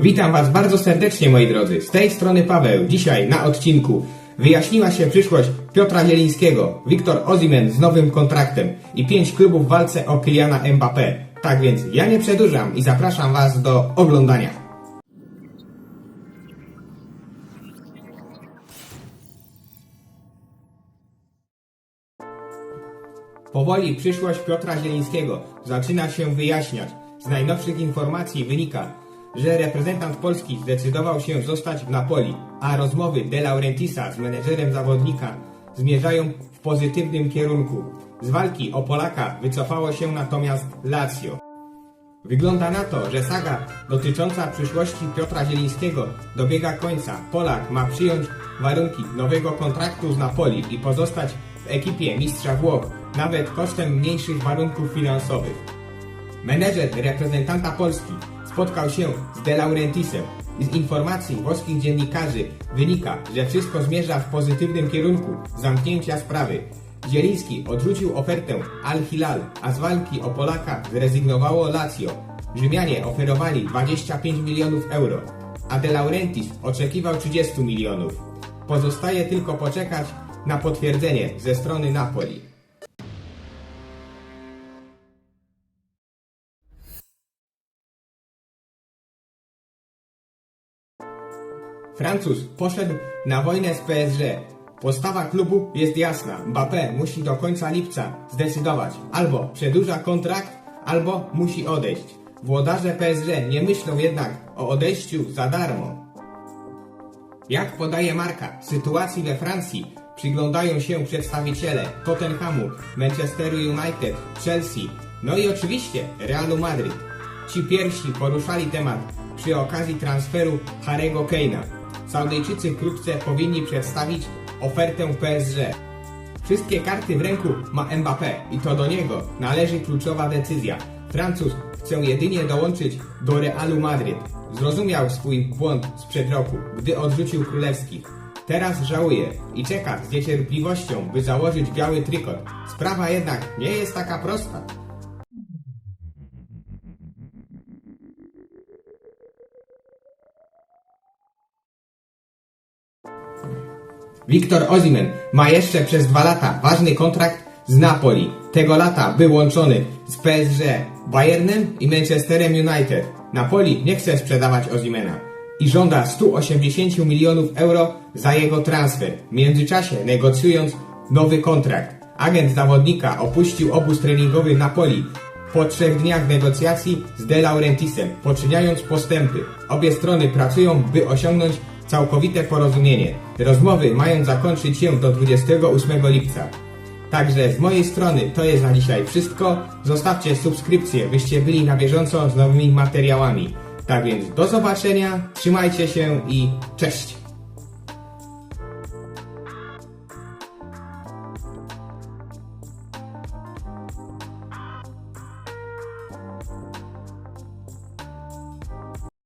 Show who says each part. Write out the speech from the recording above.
Speaker 1: Witam Was bardzo serdecznie, moi drodzy. Z tej strony Paweł. Dzisiaj na odcinku wyjaśniła się przyszłość Piotra Zielińskiego, Wiktor Ozimen z nowym kontraktem i pięć klubów w walce o Kyliana Mbappé. Tak więc ja nie przedłużam i zapraszam Was do oglądania. Powoli przyszłość Piotra Zielińskiego zaczyna się wyjaśniać. Z najnowszych informacji wynika, że reprezentant Polski zdecydował się zostać w Napoli, a rozmowy De Laurentisa z menedżerem zawodnika zmierzają w pozytywnym kierunku. Z walki o Polaka wycofało się natomiast Lazio. Wygląda na to, że saga dotycząca przyszłości Piotra Zielińskiego dobiega końca. Polak ma przyjąć warunki nowego kontraktu z Napoli i pozostać w ekipie mistrza Włoch, nawet kosztem mniejszych warunków finansowych. Menedżer reprezentanta Polski spotkał się z De Laurentisem z informacji włoskich dziennikarzy wynika, że wszystko zmierza w pozytywnym kierunku zamknięcia sprawy. Zieliński odrzucił ofertę Al-Hilal, a z walki o Polaka zrezygnowało Lazio. Rzymianie oferowali 25 milionów euro, a De Laurentiis oczekiwał 30 milionów. Pozostaje tylko poczekać na potwierdzenie ze strony Napoli. Francuz poszedł na wojnę z PSG. Postawa klubu jest jasna. Mbappé musi do końca lipca zdecydować. Albo przedłuża kontrakt, albo musi odejść. Włodarze PSG nie myślą jednak o odejściu za darmo. Jak podaje Marka, sytuacji we Francji przyglądają się przedstawiciele Tottenhamu, Manchesteru United, Chelsea, no i oczywiście Realu Madryt. Ci pierwsi poruszali temat przy okazji transferu Harry'ego Kane'a. Saudyjczycy wkrótce powinni przedstawić ofertę PSG. Wszystkie karty w ręku ma Mbappé i to do niego należy kluczowa decyzja. Francuz chce jedynie dołączyć do Realu Madryt. Zrozumiał swój błąd sprzed roku, gdy odrzucił królewskich. Teraz żałuje i czeka z niecierpliwością, by założyć biały trykot. Sprawa jednak nie jest taka prosta. Wiktor Ozimen ma jeszcze przez dwa lata ważny kontrakt z Napoli. Tego lata był łączony z PSG, Bayernem i Manchesterem United. Napoli nie chce sprzedawać Ozimena i żąda 180 milionów euro za jego transfer, w międzyczasie negocjując nowy kontrakt. Agent zawodnika opuścił obóz treningowy Napoli po trzech dniach negocjacji z De Laurentisem, poczyniając postępy. Obie strony pracują, by osiągnąć całkowite porozumienie. Rozmowy mają zakończyć się do 28 lipca. Także z mojej strony to jest na dzisiaj wszystko. Zostawcie subskrypcję, byście byli na bieżąco z nowymi materiałami. Tak więc do zobaczenia, trzymajcie się i cześć!